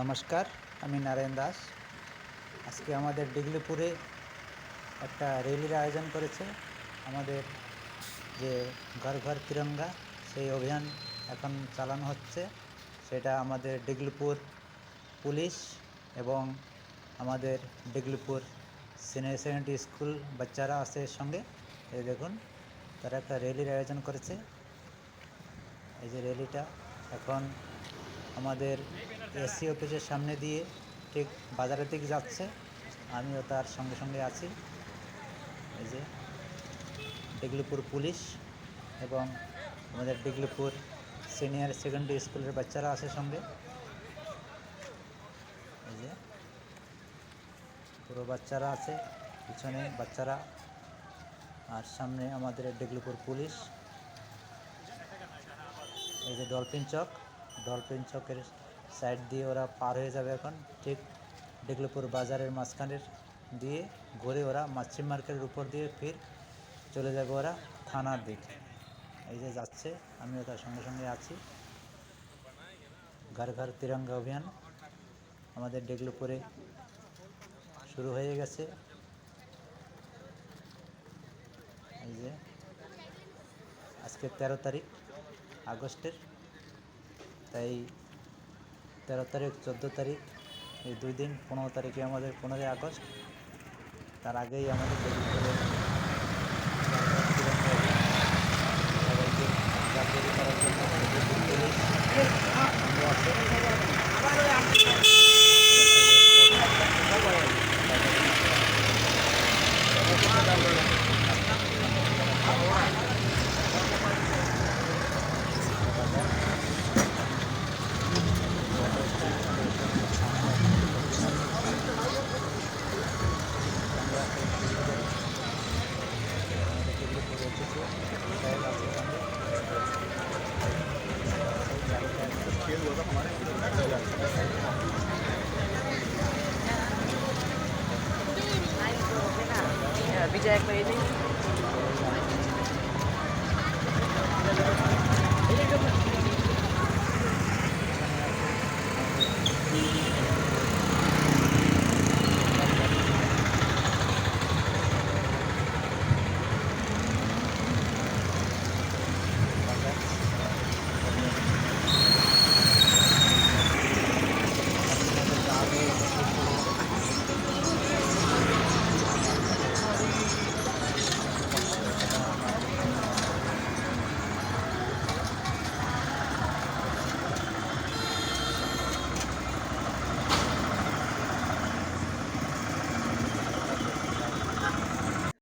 নমস্কার, আমি নারায়ণ দাস। আজকে আমাদের ডিগলিপুরে একটা র্যালির আয়োজন করেছে আমাদের যে ঘর ঘর তিরঙ্গা, সেই অভিযান এখন চালানো হচ্ছে। সেটা আমাদের ডিগলিপুর পুলিশ এবং আমাদের ডিগলিপুর সিনিয়র সেকেন্ডারি স্কুল বাচ্চারা আছে সঙ্গে। এই দেখুন, তারা একটা র্যালির আয়োজন করেছে। এই যে র্যালিটা এখন আমাদের এসসি অফিসের সামনে দিয়ে ঠিক বাজারের দিকে যাচ্ছে। আমিও তার সঙ্গে সঙ্গে আছি। এই যে ডিগলিপুর পুলিশ এবং আমাদের ডিগলিপুর সিনিয়র সেকেন্ডারি স্কুলের বাচ্চারা আছে সঙ্গে। এই যে পুরো বাচ্চারা আছে, পিছনে বাচ্চারা। আর সামনে আমাদের ডিগলিপুর পুলিশ। এই যে ডলফিন চক, ডলফিন চকের সাইড দিয়ে ওরা পার হয়ে যাবে এখন, ঠিক ডিগলিপুর বাজারের মাঝখানের দিয়ে ঘুরে ওরা মাছি মার্কেটের উপর দিয়ে ফির চলে যাবে ওরা থানার দিকে। এই যে যাচ্ছে, আমিও তার সঙ্গে সঙ্গে আছি। ঘর ঘর তিরঙ্গা অভিযান আমাদের ডিগলিপুরে শুরু হয়ে গেছে। এই যে আজকে তেরো তারিখ আগস্টের, তাই তেরো তারিখ, চোদ্দ তারিখ, এই দুই দিন, পনেরো তারিখে আমাদের পনেরোই আগস্ট। তার আগেই আমাদের ডিগলিপুরে সবাইকে Jack Lazy.